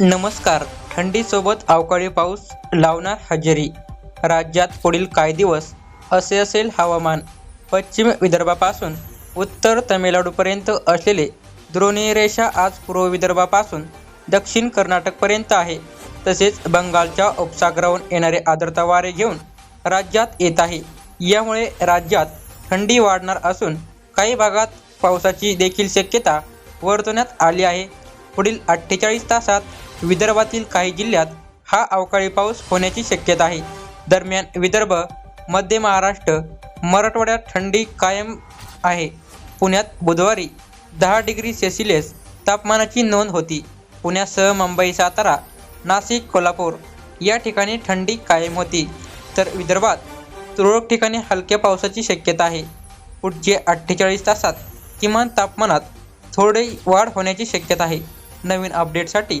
नमस्कार. थंडीसोबत अवकाळी पाऊस लावणार हजेरी. राज्यात पुढील काही दिवस असे असेल हवामान. पश्चिम विदर्भापासून उत्तर तमिळनाडूपर्यंत असलेले द्रोणी रेषा आज पूर्व विदर्भापासून दक्षिण कर्नाटकपर्यंत आहे. तसेच बंगालच्या उपसागरावरून येणारे आर्द्रता वारे घेऊन राज्यात येत आहे. यामुळे राज्यात थंडी वाढणार असून काही भागात पावसाची देखील शक्यता वर्तवण्यात आली आहे. पुढील अठ्ठेचाळीस तासात विदर्भातील काही जिल्ह्यात हा अवकाळी पाऊस होण्याची शक्यता आहे. दरम्यान विदर्भ मध्य महाराष्ट्र मराठवाड्यात थंडी कायम आहे. पुण्यात बुधवारी दहा डिग्री सेल्सिअस तापमानाची नोंद होती. पुण्यासह मुंबई सातारा नाशिक कोल्हापूर या ठिकाणी थंडी कायम होती. तर विदर्भात तुरळक ठिकाणी हलक्या पावसाची शक्यता आहे. पुढचे अठ्ठेचाळीस तासात किमान तापमानात थोडी वाढ होण्याची शक्यता आहे. नवीन अपडेटसाठी